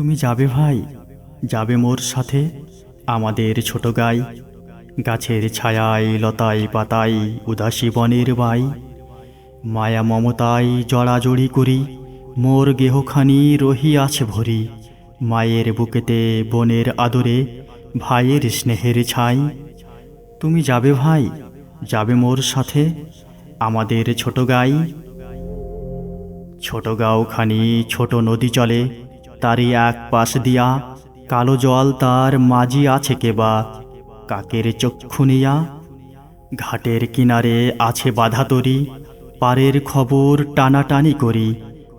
তুমি যাবে ভাই? যাবে মোর সাথে? আমাদের ছোট গাই, গাছের ছায়ায় লতায় পাতায় উদাসী বনের বাই। মায়া মমতায় জড়াজড়ি করি, মোর গেহখানি রহি আছে ভরি। মায়ের বুকেতে বনের আদরে ভাইয়ের স্নেহের ছাই। তুমি যাবে ভাই? যাবে মোর সাথে? আমাদের ছোট গাই। ছোট গাঁওখানি ছোট নদী চলে তারই এক পাশ দিয়া কালো জল তার মাঝি আছে কেবা কাকের চক্ষু নিয়া? ঘাটের কিনারে আছে বাধা তরি। পারের খবর টানাটানি করি।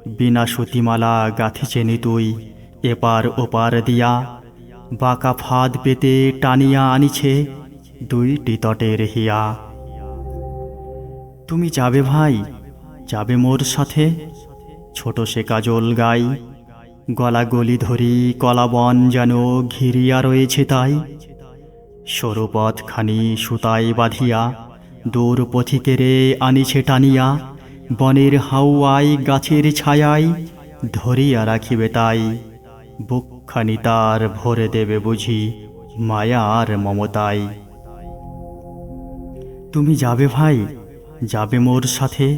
বিনা সুতিমালা গাঁথিছে তুই। এপার ওপার দিয়া। বাঁকা ফাঁদ পেতে টানিয়া আনিছে দুইটি তটের হিয়া। তুমি যাবে ভাই? যাবে মোর সাথে? ছোট সে কাজল গাই। গলা গলি ধরি কলাবন যেন ঘিরিয়া রয়েছে তাই। সরুপথ খানি সুতায় বাঁধিয়া দূর পথিকেরে আনিছে টানিয়া বনের হাওয়াই গাছের ছায়ায় ধরিয়া রাখিবে তাই। বুকখানি তার ভরে দেবে বুঝি মায়ার মমতায়। তুমি যাবে ভাই, যাবে মোর সাথে,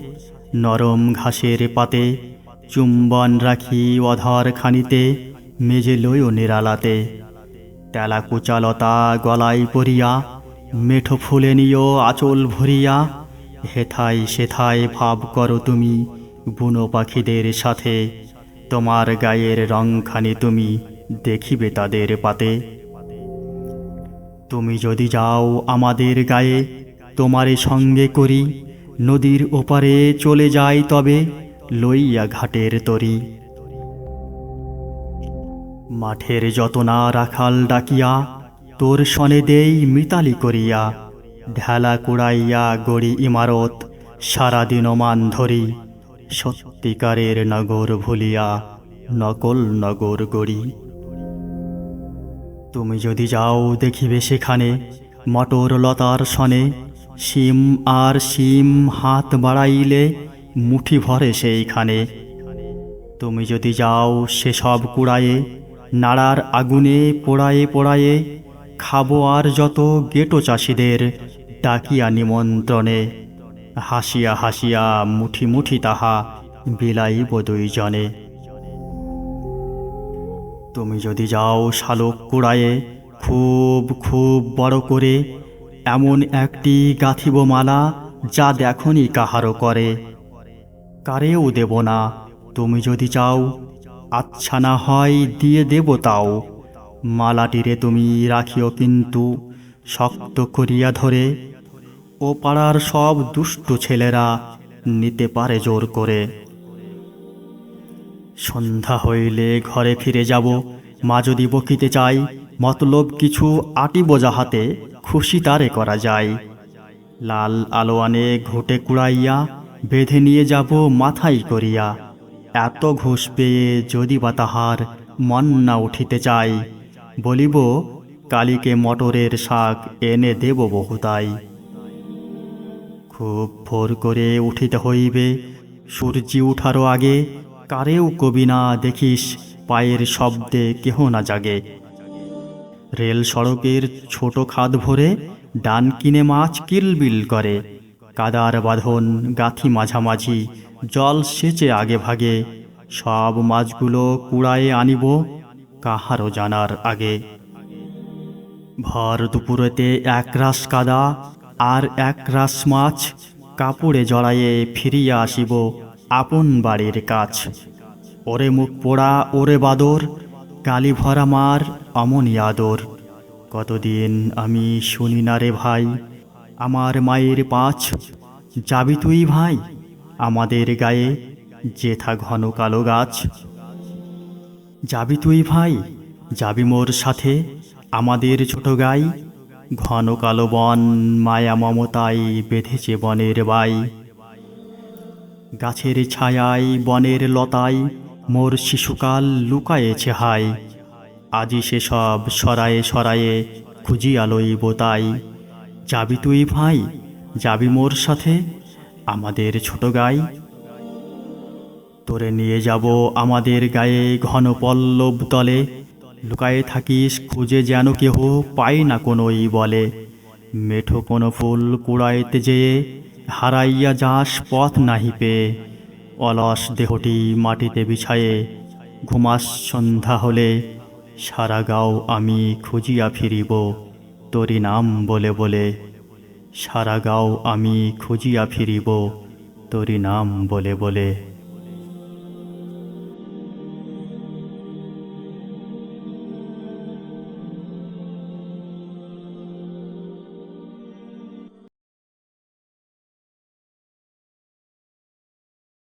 নরম ঘাসের পাতে চুম্বন রাখি অধর খানিতে মেজে লইও নিরালাতে। তেলা কুচালতা গলায় পরিয়া, মেঠো ফুলে নিও আঁচল ভরিয়া, হেথায় সেথায় ভাব করো তুমি বুনো পাখিদের সাথে, তোমার গায়ের রংখানি তুমি দেখিবে তাদের পাতে। তুমি যদি যাও আমাদের গায়ে, তোমারে সঙ্গে করি, নদীর ওপারে চলে যাই তবে লইয়া ঘাটের তরি। মাঠের যতনা রাখাল ডাকিয়া, তোর সনে দেই মিতালি করিয়া, ঢেলা কুড়াইয়া গড়ি ইমারত, সারাদিন মান ধরি। সত্যিকারের নগর ভুলিয়া নকল নগর গড়ি। তুমি যদি যাও দেখিবে সেখানে মটর লতার সনে শিম আর শিম হাত বাড়াইলে মুঠি ভরে সেইখানে তুমি যদি যাও সেসব কুড়ায়ে, নাড়ার আগুনে পোড়ায়ে পোড়ায়ে, খাব আর যত গেটো চাষিদের ডাকিয়া নিমন্ত্রণে। হাসিয়া হাসিয়া মুঠি মুঠি তাহা বিলাইব দুইজনে। তুমি যদি যাও শালক কুড়ায়ে, খুব খুব বড় করে, এমন একটি গাঁথিব মালা যা দেখনি কাহারও করে। কারেও দেব না। তুমি যদি চাও আচ্ছা না হয় দিয়ে দেব তাও। মালাটিরে তুমি রাখিও কিন্তু শক্ত করিয়া ধরে। ও পাড়ার সব দুষ্ট ছেলেরা নিতে পারে জোর করে। সন্ধ্যা হইলে ঘরে ফিরে যাব। মা যদি বকিতে চাই মতলব কিছু আটিব হাতে খুশি তারে করা যায়। লাল আলোয়ানে ঘুটে কুড়াইয়া বেঁধে নিয়ে যাব মাথায় করিয়া। এত ঘুষ পেয়ে যদি বা তাহার মন না উঠিতে চাই, বলিব, কালীকে মটরের শাক এনে দেব বহুতাই। খুব ভোর করে উঠিতে হইবে, সূর্যি উঠারও আগে। কারেও কবি না দেখিস, পায়ের শব্দে কেহ না জাগে। রেল সড়কের ছোট খাদ ভরে ডান কিনে মাছ কিলবিল করে। কাদার বাঁধন, গাথি মাঝামাঝি, জল সেচে আগে ভাগে, সব মাছগুলো কুড়ায়ে আনিব কাহারও জানার আগে। ভর দুপুরেতে এক রাস কাদা আর এক রাস মাছ কাপড়ে জড়ায়ে ফিরিয়া আসিব আপন বাড়ির কাছ। ওরে মুখ পোড়া, ওরে বাদর কালি ভরা মার অমনি আদর। কতদিন আমি শুনি না রে ভাই আমার মায়ের পাঁচ। যাবি তুই ভাই? আমাদের গায়ে জেঠা ঘন কালো গাছ। যাবি তুই ভাই? যাবি মোর সাথে আমাদের ছোট গাই। ঘন কালো বন মায়া মমতায় বেঁধেছে বনের বাই। গাছের ছায়ায় বনের লতায় মোর শিশুকাল লুকায়েছে হাই। আজি সেসব সরায়ে সরায়ে খুঁজিয়া লইব তাই। যাবি তুই ভাই, যাবি মোর সাথে, আমাদের ছোট গাই। তোরে নিয়ে যাব আমাদের গায়ে ঘন পল্লব তলে, লুকায়ে থাকিস খুঁজে যেন কেহ পাই না কোনোই বলে। মেঠো কোনো ফুল কুড়াইতে যেয়ে, হারাইয়া যাস পথ নাহি পেয়ে। অলস দেহটি মাটিতে বিছায়ে, ঘুমাস সন্ধ্যা হলে, সারা গাও আমি খুঁজিয়া ফিরিব। তোরি নাম বলে বলে সারা গাও আমি খুঁজিয়া ফিরিব তোরি নাম বলে বলে।